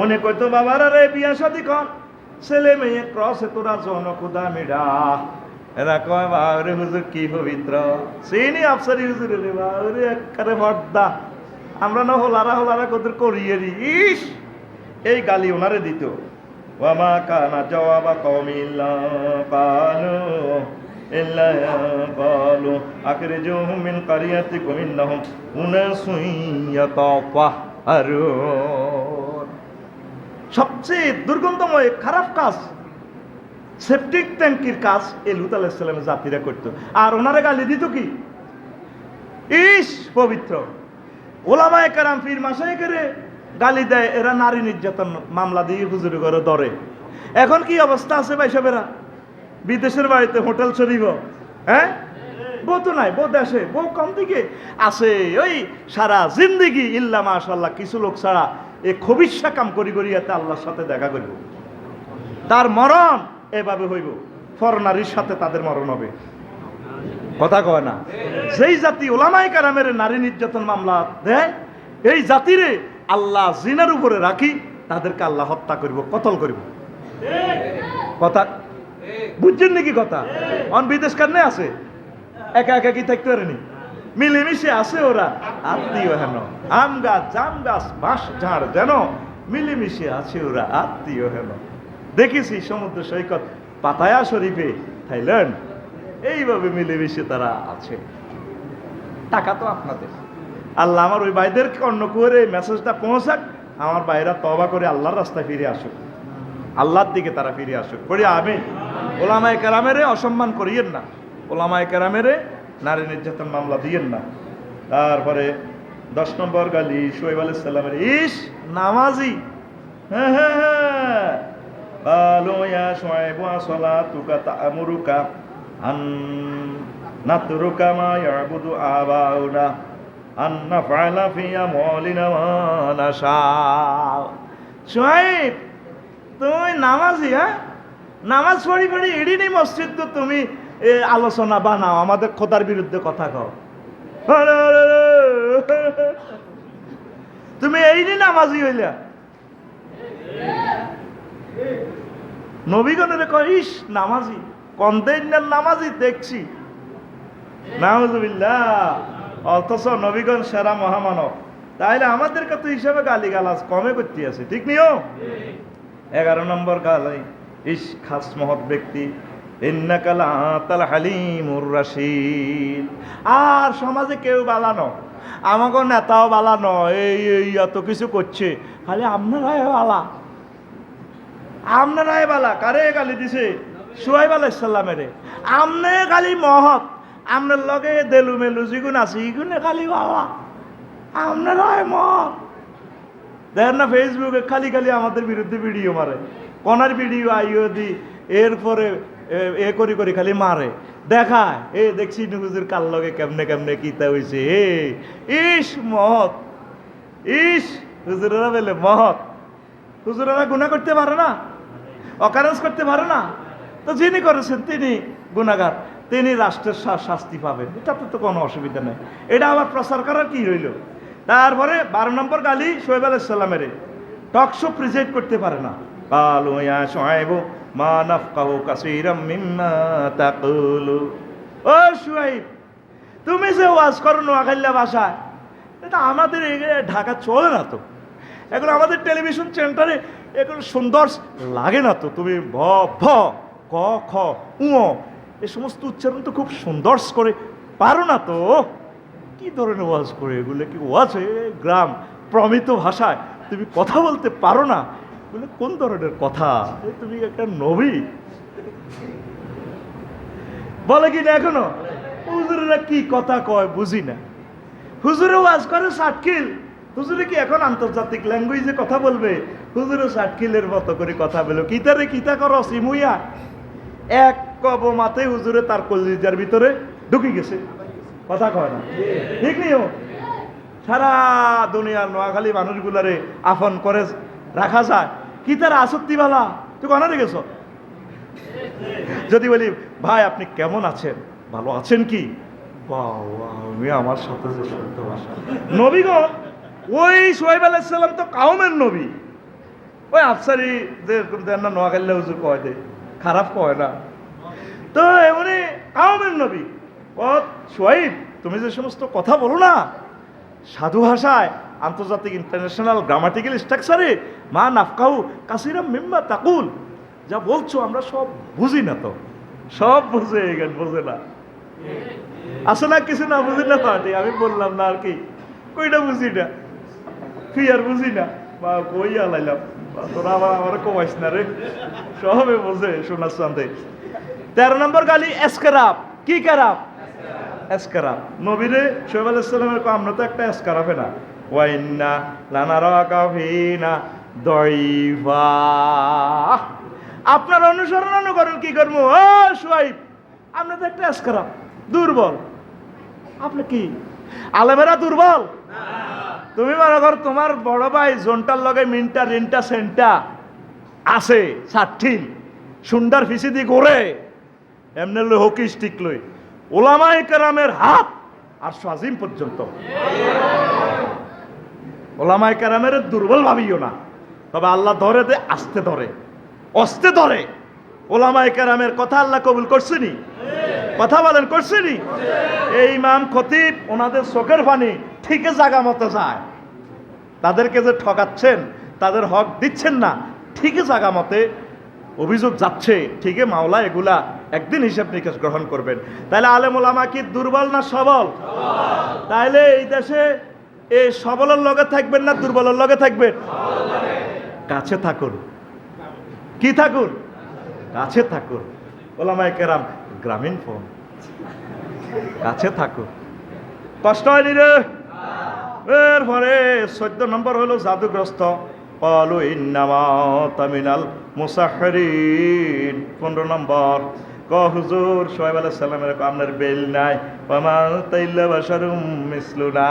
উনি কইতো বাবার রে, বিয়া শাদি কর। ছেলে মেয়ে ক্রসে তোরা জন খুদা মিডা। এরা কয় বাবরে হুজুর, কি পবিত্র? চিনি আফসারি হুজুর রে বাবরে একবারে ভর্দা আমরা না হোলারা হোলারা কদর করিয়ে ইস, এই গালি ওনারে দিত। ওয়ামা কানা জওয়াবা কওমিল্লা কানু ইল্লা ক্বালু আখরিজুহুম মিন সবচেয়ে দুর্গন্ধময় খারাপ কাজ সেপটিক ট্যাঙ্কির কাজ এই লুত আলাহিসাল্লামের জাতিরা করত। আর ওনারা গালি দিত কি? ইস, পবিত্র। ওলামায় কারাম ফির মাসায় করে গালি দেয়, এরা নারী নির্যাতন মামলা দিয়ে হুজুরি করে ধরে। এখন কি অবস্থা আছে ভাই সবেরা বিদেশের বাড়িতে হোটেল শরীফ হ্যাঁ? বউ তো নাই, বউ দেশে, বউ কম দিকে আছে ওই সারা জিন্দিগি, ইল্লা মাশাল্লাহ কিছু লোক ছাড়া এ খবিসা কাম করি করি এতে আল্লাহর সাথে দেখা করিব। তার মরণ এভাবে হইব। ফরনারীর সাথে তাদের মরণ হবে। কথা কয় না? সেই জাতি ওলামাই কারামের নারী নির্যাতন মামলা দেয়, এই জাতিরে আল্লাহ জিনার উপরে রাখি, তাদেরকে আল্লাহ হত্যা করিব, কতল করিব। কথা? বুঝছেন নাকি কথা? অন বিদেশ কারণে আছে? একা একা কি থাকতে পারেনি? মিলেমিশে আছে ওরা। আত্মীয় হেন। আম গাছ, জাম গাছ, বাঁশ ঝাড় যেন মিলেমিশে আছে ওরা, আত্মীয় হেন। দেখেছি সমুদ্র সৈকত পাতায়া শরীফে থাইল্যান্ড এইভাবে মিলেমিশে তারা আছে। টাকা তো আপনাদের। আল্লাহ আমার ওই ভাইদের অন্য করে মেসেজটা পৌঁছাক, আমার ভাইরা তবা করে আল্লাহর রাস্তায় ফিরে আসুক। আল্লাহর দিকে তারা ফিরে আসুক। পড়ি আমি ওলামায় কেরামেরে অসম্মান করিয়েন না। ওলামায় কেরামেরে নারী নির্যাতন মামলা দিয়েন না তারপরে দশ নম্বর গালি সোহেব আলাইসাল্লামের ইস নামাজি হ্যাঁ হ্যাঁ হ্যাঁ قالوا يا شعيب صلاتك تأمرك أن نترك ما يعبد آباؤنا أن نفعل في أموالنا ما نشاء شعيب তুমি নামাজি হ্যাঁ নামাজ পড়ি পড়ি এড়ি নেই মসজিদ তো তুমি এ, আলোচনা বানাও আমাদের খোদার বিরুদ্ধে কথা কও। তুমি এই নি নামাজি হইলা? নবীগণের কইস নামাজি কন্দেন্যার নামাজি দেখছি। নাউজুবিল্লাহ অথচ নবীগণ সেরা মহামানব। তাইলে আমাদের কত হিসাবে গালি গালাজ কমে করতে আছে ঠিক নিও এগারো নম্বর গালাই ইস খাস মহৎ ব্যক্তি আর সমাজে কেউ বালানো আমাকে নেতাও বালানো এই এই, এত কিছু করছে, খালি আপনারাই বালা। আপনারাই বালা, কারে গালি দিছে? সোহাইব আলাইসাল্লামেরে আমনে খালি মহৎ আপনার লগে দেলু মেলু যিগুন আছে, ইগুনে খালি বাবা আপনারাই মহৎ। দেখেন না ফেসবুকে খালি খালি আমাদের বিরুদ্ধে ভিডিও মারে। কনার ভিডিও আইও দি এরপরে এ- করি করি খালি মারে। দেখায়, এ দেখছি হুজুর কাল লগে কেমনে কেমনে কিতা হয়েছে এ, ইস, মহৎ। ইস, হুজুরেরা বলে মহৎ। হুজুরেরা গুণা করতে পারে না অকারেন্স করতে পারে না। তো যিনি করেছেন তিনি গুণাগার তিনি রাষ্ট্রের শাস্তি পাবেন। এটাতে তো কোনো অসুবিধা নেই। এটা আবার প্রচার করার কি রইল? তারপরে বারো নম্বর গালি সোহেব আলাইসাল্লামের টকশো প্রেজেন্ট করতে পারে না। কালু ইয়া মা নাফকাহু কাসীরাম মিম্মা তাকুলু। ও সোহেব তুমি যে ওয়াজ করো নোয়াখাল্লা ভাষায়, এটা আমাদের ঢাকা চলে না তো। এখন আমাদের টেলিভিশন সেন্টারে এখন সুন্দর লাগে না তো। তুমি ভ ভ, ক, খ, উ এ সমস্ত উচ্চারণ তো খুব সুন্দর করে পারো না তো। কি ধরনের ওয়াজ করে এগুলো? কি ওয়াজ? গ্রাম, প্রমিত ভাষায় তুমি কথা বলতে পারো না। এগুলো কোন ধরনের কথা? তুমি একটা নবী? বলে কি না এখনও? হুজুরেরা কি কথা কয় বুঝি না। হুজুরে ওয়াজ করে সাটকিল হুজুরে কি এখন আন্তর্জাতিক ল্যাঙ্গুয়েজে কথা বলবে? হুজুরে সাটকিলের মতো করে কথা বলো। কিতারে কিতা করো সিমুইয়া এক কব মাতে হুজুরে তার কলিজার ভিতরে ঢুকে গেছে। কথা কয় না। ঠিক নিও সারা দুনিয়ার নোয়াখালী মানুষগুলারে আফন করে রাখা যায়। কি তার আসক্তি বালা? তুই কনারে গেছ? যদি বলি, ভাই, আপনি কেমন আছেন? ভালো আছেন কি? আমি আমার সাথে যে শুদ্ধ ভাষা। নবীগণ ওই সোহেব আলাইসাল্লাম তো কাউমের নবী। ওই আফসারি যে দেন না নোয়াখালী হুজুর কয় দে খারাপ কয় না। তো এমনি কাউমের নবী। ও সোয়াইব তুমি যে সমস্ত কথা বলো না, সাধু ভাষায় আন্তর্জাতিক ইন্টারন্যাশনাল গ্রামাটিক্যাল স্ট্রাকচারে মা নাফকাউ কাসিরাম মিম্মা তাকুল। যা বলছো আমরা সব বুঝি না তো। সব বুঝে গেল বোঝে না। আসলে কিছু না বুঝি না পার্টি আমি বললাম না আর কি। কইটা বুঝি না? তুই আর বুঝি না? বা কই আলাইলাম? তোরা আবার আমার কমাইস না রে। সবে বোঝে সোনার চান্দে তেরো নম্বর গালি, এসকারাপ। কি কারাপ? এসকারাপ। নবীরে শোয়েব আলাইসালামের আমরা তো একটা এসকারাপে না। আপনার অনুসরণ অনুকরণ কি করব? ও সোয়াইব আমরা তো একটা এসকারাপ দুর্বল। আপনি কি? আলেমেরা দুর্বল? তুমি মনে কর তোমার বড় ভাই জোনটার লগে মিনটা, রিনটা, সেন্টা আছে ষাটঠিল সুন্দর ফিসিদি করে, এমনি হকি স্টিক লই। ওলামাই কেরামের হাত আর সাজিম পর্যন্ত। ওলামাই কারামের দুর্বল ভাবিও না। তবে আল্লাহ ধরে দে, আস্তে ধরে। অস্তে ধরে। ওলামাই কারামের কথা আল্লাহ কবুল করছেনি কথা বলেন করছেনি এই ইমাম খতিব ওনাদের চোখের পানি ঠিকই জাগা মতো যায়। তাদেরকে যে ঠকাচ্ছেন, তাদের হক দিচ্ছেন না, ঠিকই জাগা মতে অভিযোগ যাচ্ছে, ঠিকই মাওলা এগুলা একদিন হিসাব নিকাশ গ্রহণ করবেন। তাহলে আলেম ওলামা কি দুর্বল না সবল? তাহলে এই দেশে এই সবলের লগে থাকবেন না দুর্বলের লগে থাকবেন? কাছে থাকুন। কি থাকুন? কাছে থাকুন। ওলামায় কেরাম, গ্রামীণ ফোন। কাছে থাকুন। কষ্ট হয়নি রে? এরপরে চোদ্দ নম্বর হলো জাদুগ্রস্ত। কলু ইন্নামা তামিনাল মুসাফরিন পনেরো নম্বর। ক হুজুর সোহেব আলাহ সাল্লামের আপনার বেল নাই। মিসলুনা।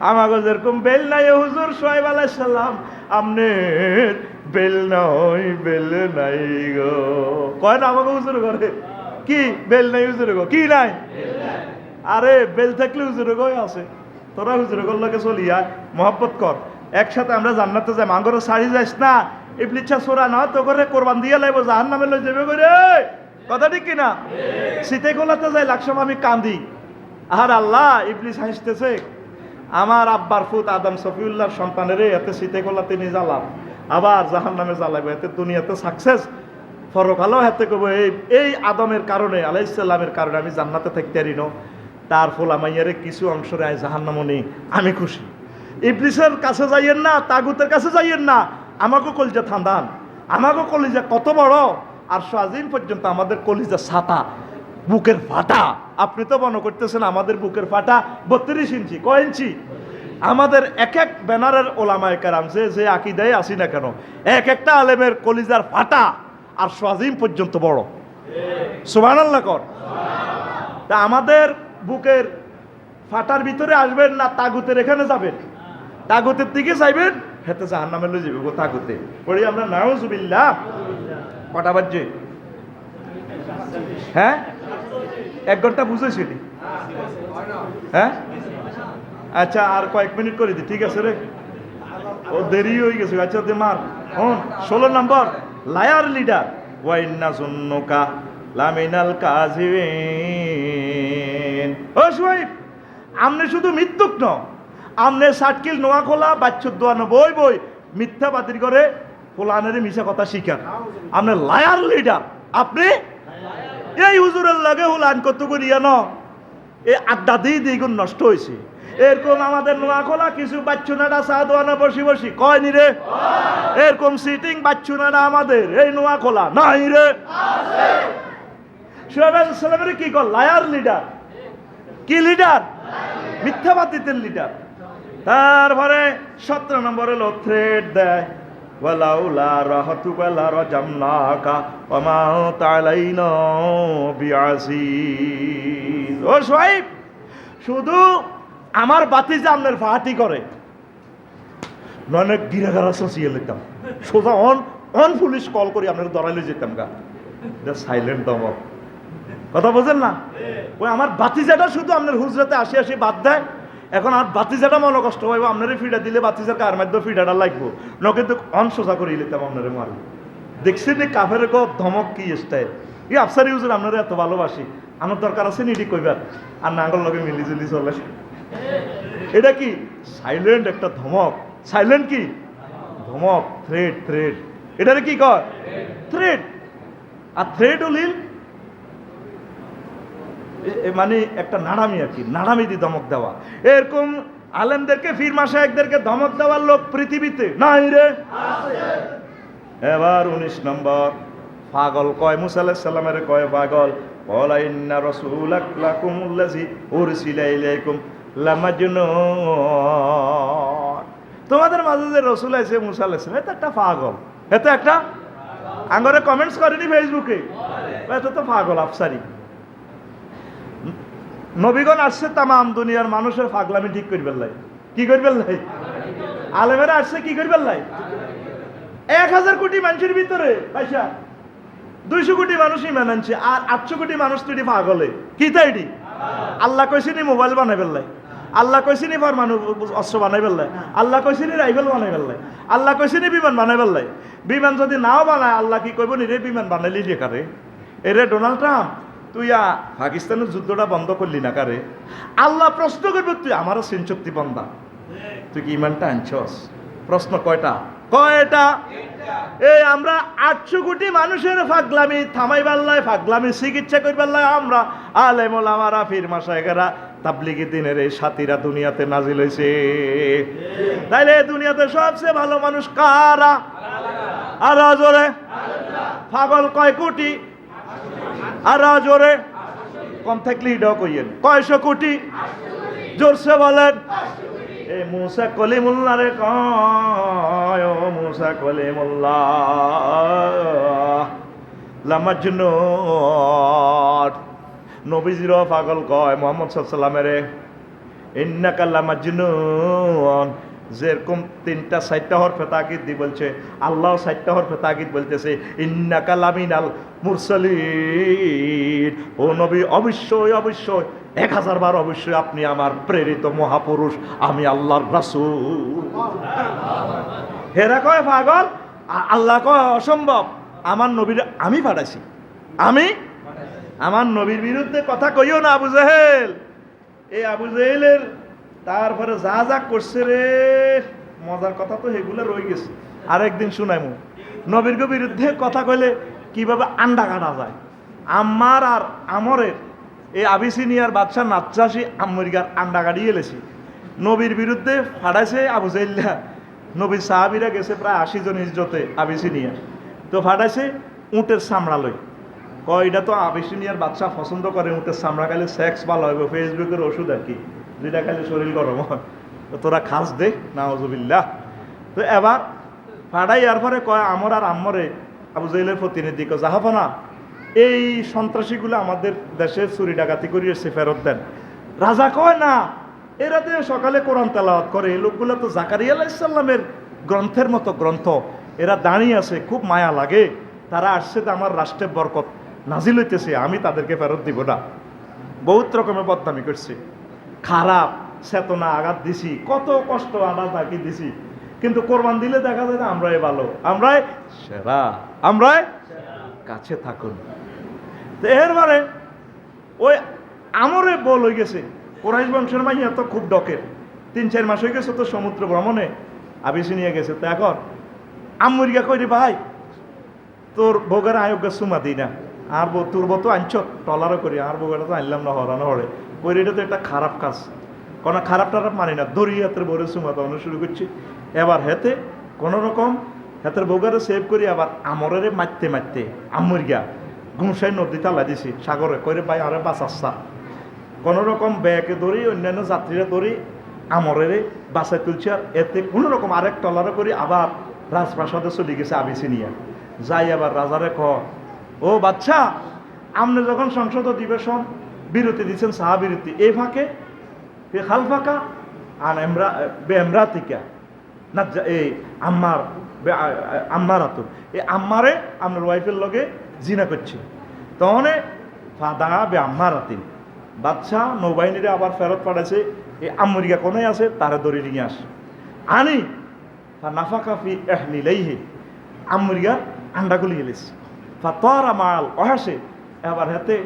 আমাকে যেরকম বেল নাই হুজুর সোহেব আলাহ সাল্লাম আপনার বেল নাই বেল নাই গো। কয় না আমাকে হুজুর করে কি? বেল নাই হুজুর গো। কি নাই? আরে, বেল থাকলে হুজুরে গই আছে। তোরা হুজুরে চলি আয়। মহব্বত কর। একসাথে আমরা জান্নাতে যাই। মাঙ্গরে শাড়ি যাইস না। ইবলিচ্ছা সোরা না, তো করে কোরবান দিয়ে লাইব জাহান নামে লই যাবে করে কথা ঠিক কিনা? শীতে গোলাতে যাই লাকসাম আমি কান্দি। আর আল্লাহ, ইবলিস হাসতেছে। আমার আব্বার ফুত আদম সফিউল্লাহর সন্তানের, এতে শীতে গোলাতে নিয়ে জ্বালাম। আবার জাহান নামে জ্বালাইব, এতে দুনিয়াতে সাকসেস ফরকালও হাতে কব এই এই আদমের কারণে আলাইসাল্লামের কারণে আমি জান্নাতে থাকতে পারি না। তার ফল আমাইয়ারে কিছু অংশ রায় জাহান্নামনি আমি খুশি। ইবলিসের কাছে যাইয়েন না, তাগুতের কাছে যাইয়েন না আমাকে কলিজা থান্দান আমাকে কলিজা কত বড়, আর সাজিম পর্যন্ত আমাদের কলিজা ছাতা বুকের ফাটা। আপনি তো মনে করতেছেন আমাদের বুকের ফাটা বত্রিশ ইঞ্চি ক ইঞ্চি? আমাদের এক এক ব্যানারের ওলামায় কারাম যে যে আকিদায় আসি না কেন, এক একটা আলেমের কলিজার ফাটা আর সাজিম পর্যন্ত বড়। সুবান আল্লাহ কর। তা আমাদের বুকের ফাটার ভিতরে আসবেন না, তাগুতের এখানে যাবেন। তাগুতের দিকে যাইবেন হেতে জাহান নামে লই যাবে গো তাগুতে পড়ি আমরা নাও নাউজুবিল্লাহ। কটা বাজছে? হ্যাঁ? এক ঘণ্টা বুঝেছিলি হ্যাঁ? আচ্ছা আর কয়েক মিনিট করে দি, ঠিক আছে রে। ও দেরি হয়ে গেছে আচ্ছা দে মার। হন, ষোলো নম্বর, লায়ার লিডার। ওয়াইন্না জুন্নুকা লামিনাল কাজিবিন। ও সুহাইব, আমনে শুধু মৃত্যুক ন আমনে সাটকিল নোয়া খোলা বাচ্চুর দোয়ানো বই বই মিথ্যা বাতিল করে ফোলানের মিশা কথা শিখান। আপনি লায়ার লিডার, আপনি? এই হুজুরের লাগে হুলান কত করিয়া ন এই আড্ডা দিয়ে দ্বিগুণ নষ্ট হয়েছে। এরকম আমাদের নোয়াখোলা, কিছু বাচ্চুনাটা চা দোয়ানো বসি বসি, কয় নি রে? এরকম সিটিং বাচ্চুনাটা আমাদের, এই নোয়াখোলা নাই রে। সালামের কি কর লায়ার লিডার। কি লিডার? মিথ্যাবাদীদের লিডার। তারপরে সতেরো নম্বর হলো থ্রেড দেয়। ওয়ালাউলা রাহাতুকা লা রাজামনাকা ওমা তালাইনা বিআসিস ও সোহাইব শুধু আমার বাতি যে আপনার ফাহাটি করে নয় গিরাগারা সচিয়ে লিখতাম সোজা অন অন পুলিশ কল করি আপনার দরাইলে যেতাম গা। সাইলেন্ট দমক কথা বোঝেন না? ওই আমার বাতিজাটা শুধু আপনার হুজরাতে আসি আসি বাদ দেয়। এখন আর বাতিজাটা মনে কষ্ট পাইব, আপনারে ফিডা দিলে বাতিজার কার মাধ্যমে ফিডাটা লাগবো? ন কিন্তু অনসোজা করে নিতাম আপনারে মারব। দেখছি যে কাফের গো ধমক কি স্টাইল এই আফসার ইউজের আপনারা এত ভালোবাসি। আমার দরকার আছে নিডি কইবার। আর নাঙ্গল লগে মিলিজুলি চলে। এটা কি? সাইলেন্ট একটা ধমক। সাইলেন্ট কি? ধমক থ্রেড থ্রেড এটারে কি কর থ্রেড আর থ্রেড হলিল মানে একটা নাড়ামি আর কি নাড়ামি দিয়ে ধমক দেওয়া। এরকম আলেমদেরকে ফির মাসায়কদেরকে ধমক দেওয়ার লোক পৃথিবীতে নাই রে। এবার উনিশ নম্বর, পাগল কয় মুসা আলাইহিস সালামের কয় পাগল? কলা ইন্না রাসূলাকুম আল্লাযী উরসিলা ইলাইকুম লামাজনুন। তোমাদের মাঝে যে রসুল আছে মুসা আলাইহিস সালাম এটা একটা পাগল। এটা একটা আঙ্গরে কমেন্টস করেনি ফেসবুকে এটা তো পাগল, আফসারি। নবীগণ আসছে তামাম দুনিয়ার মানুষের পাগলামি ঠিক করবেন লাই। কি করবেন লাই? আলেমেরা আসছে, কি করবেন লাই? এক হাজার কোটি মানুষের ভিতরে পয়সা দুইশো কোটি মানুষই মেনানছে আর আটশো কোটি মানুষ তুই পাগলে কি তাই এটি? আল্লাহ কইসিনি মোবাইল বানাই ফেললাই আল্লাহ কইসিনি পরমাণু অস্ত্র বানাই ফেললাই আল্লাহ কইসিনি রাইফেল বানাই ফেললাই আল্লাহ কইসিনি বিমান বানাই ফেললাই বিমান যদি নাও বানায়, আল্লাহ কি কইব? নি রে বিমান বানাইলি কারে এরে ডোনাল্ড ট্রাম্প। তুই পাকিস্তানের যুদ্ধটা বন্ধ করলি না কারে? আল্লাহ প্রশ্ন করবে তুই আমারও সিন শক্তি বন্ধা। তুই কি ইমানটা আনছস? প্রশ্ন কয়টা? কয়টা? এই আমরা আটশো কোটি মানুষের ফাগলামি থামাই পারলাই ফাগলামি চিকিৎসা করি পারলাই আমরা আলেমল আমারা ফির মাসায়কেরা তাবলিগি দিনের এই সাথীরা দুনিয়াতে নাজিল হয়েছে তাইলে দুনিয়াতে সবচেয়ে ভালো মানুষ কারা? আর জোরে পাগল কয় কোটি? আর জোরে। কম থাকলে এটাও কইয়েন। কয়শো কোটি? জোরসে বলেন। এ মুসা কলিমুল্লা রে কয় মুসা কলিমুল্লা লামাজনুন নবীজির পাগল কয়, মোহাম্মদ সাল্লামের ইন্নাকা লামাজনুন যেরকম তিনটা চারটা হরফে দি বলছে, আল্লাহ চারটা হরফে বলতেছে, ইন্নাকা লামিনাল মুরসালিন। ও নবী, অবশ্যই অবশ্যই, এক হাজার বার অবশ্যই আপনি আমার প্রেরিত মহাপুরুষ, আমি আল্লাহর রাসূল। হেরা কয়, পাগল? আল্লাহ কয়, অসম্ভব, আমার নবীর, আমি পাঠাইছি। আমি? আমার নবীর বিরুদ্ধে কথা কইও না, আবু জাহেল। এই আবু জাহেলের তারপরে যা যা করছে রে, মজার কথা তো সেগুলো রয়ে গেছে। আরেকদিন শুনাইমু। নবীর বিরুদ্ধে কথা কইলে কীভাবে আন্ডা কাটা যায়? আমার আর আমরের, এই আবিসিনিয়ার বাদশাহ নাচ্চাসি আম্মরিকার আন্ডা কাটিয়ে এলেছি নবীর বিরুদ্ধে ফাটাইছে আবু জাইল্লা। নবীর সাহাবিরা গেছে প্রায় আশি জন ইজ্জতে আবিসিনিয়া তো ফাটাইছে উটের চামড়া লই কয়, এটা তো আবিসিনিয়ার বাচ্চা পছন্দ করে উটের চামড়া খাইলে সেক্স ভালো হবে ফেসবুকের ওষুধ আর কি। যেটা খাইলে শরীর গরম হয়। তোরা খাস দে নাওজবিল্লা তো এবার ফাটাই আর পরে কয়, আমর আর আম্মরে আবু জাইলের প্রতিনিধি কয়, জাহাফানা, এই সন্ত্রাসীগুলো আমাদের দেশে চুরি ডাকাতি করে এসে ফেরত দেন। রাজা কয়, না, এরা তো সকালে কোরআন তেলাওয়াত করে, এই লোকগুলো তো জাকারিয়া আলাইসাল্লামের গ্রন্থের মতো গ্রন্থ। এরা দাঁড়িয়ে আছে, খুব মায়া লাগে। তারা আসছে তো আমার রাষ্ট্রের বরকত নাজিল হইতেছে, আমি তাদেরকে ফেরত দিব না। বহুত রকমের বদনামি করছে। খারাপ, চেতনা আঘাত দিছি। কত কষ্ট আঘাত তাকে দিছি। কিন্তু কোরবান দিলে দেখা যায় না আমরাই ভালো। আমরাই সেরা। আমরাই কাছে থাকুন। তো এরবারে ওই আমরে বল হয়ে গেছে। কোরাইশ বংশের মাইয়া তো খুব ডকের। তিন, চার মাস হয়ে গেছে তো সমুদ্র ভ্রমণে আবিসি নিয়ে গেছে। তো এখন আম্মুরিয়া কই রে ভাই? তোর বউগার আয়োগ্য সুমা দিই না আর তোর বউ তো আনছ। টলারও করি। আর বউগাটা তো আনলাম না, হরানো হরে। কই এটা তো একটা খারাপ কাজ। কোনো খারাপ টারাপ মানি না, দড়ি হাতের বউরে সুমা দেওয়ানো শুরু করছি। এবার হেতে কোনো রকম হাতের বউগারে সেভ করি, আবার আমরেরে মারতে মারতে আম্মুরিয়া ঘুমসাই নদী তালা দিছি, সাগরে কইরে ভাই আরে বাঁচাচ্ছা কোনো রকম ব্যাগে ধরি অন্যান্য যাত্রীরা ধরি আমরেরে বাসায় তুলছে, আর এতে কোনো রকম আরেক টলারে করি আবার রাজপ্রাসাদে চলে গেছে আবিসিনিয়া যাই আবার রাজারে ক, ও বাচ্চা আপনি যখন সংসদ অধিবেশন বিরতি দিচ্ছেন সাহা বিরতি। এই ফাঁকে খাল ফাঁকা আর এমরা বেমরাতিকা না এই আম্মার আম্মার আতুর এই আম্মারে আপনার ওয়াইফের লগে জিনা করছে। তখন ফাদা বে আম্মার আতিন বাদশাহ নৌবাহিনীরে আবার ফেরত পাঠাইছে এই আমরিয়া কোনে আছে, তারা দড়ি নিয়ে আস। আনি নাফাকাফি এহলিলেইহে আমরিয়ার আন্ডাগুলি গেলিস ফা তরা মাল অহাসে, এবার হাতে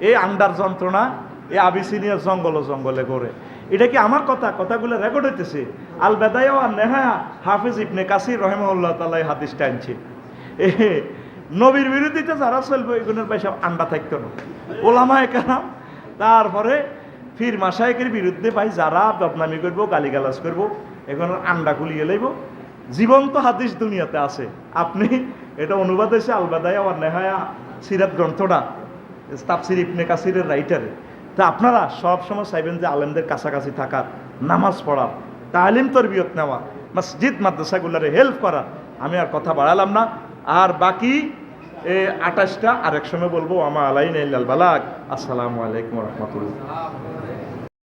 এই আন্ডার যন্ত্রণা এই আবিসিনিয়ার জঙ্গল, জঙ্গলে করে এটা কি আমার কথা? কথাগুলো রেকর্ড হইতেছে। আল বেদায় আর নেহায়া হাফিজ ইবনে কাসির রহেমউল্লাহ তাল্লাহ হাদিসটা আনছে। এ, নবীর বিরোধিতা যারা চলবে এগুলোর পয়সা আন্ডা থাকতো না। ওলামায় কারাম, তারপরে ফির মাসায়কের বিরুদ্ধে ভাই, যারা বদনামি করব, গালিগালাজ করব, এখন আন্ডা খুলিয়ে লইব। জীবন্ত হাদিস দুনিয়াতে আছে। আপনি, এটা অনুবাদ হয়েছে আলবাদায় আর নেহায়া সিরাত গ্রন্থটা। তাফসির ইবনে কাসিরের রাইটারে তা আপনারা সব সময় চাইবেন যে আলেমদের কাছাকাছি থাকার, নামাজ পড়ার, তালিম তরবিয়ত নেওয়া, মসজিদ, মাদ্রাসাগুলোরে হেল্প করা। আমি আর কথা বাড়ালাম না। আর বাকি, এ, আঠাশটা, আরেক সময় বলব আমা আলাইন বালাক আসসালামু আলাইকুম রহমতুল্লাহ।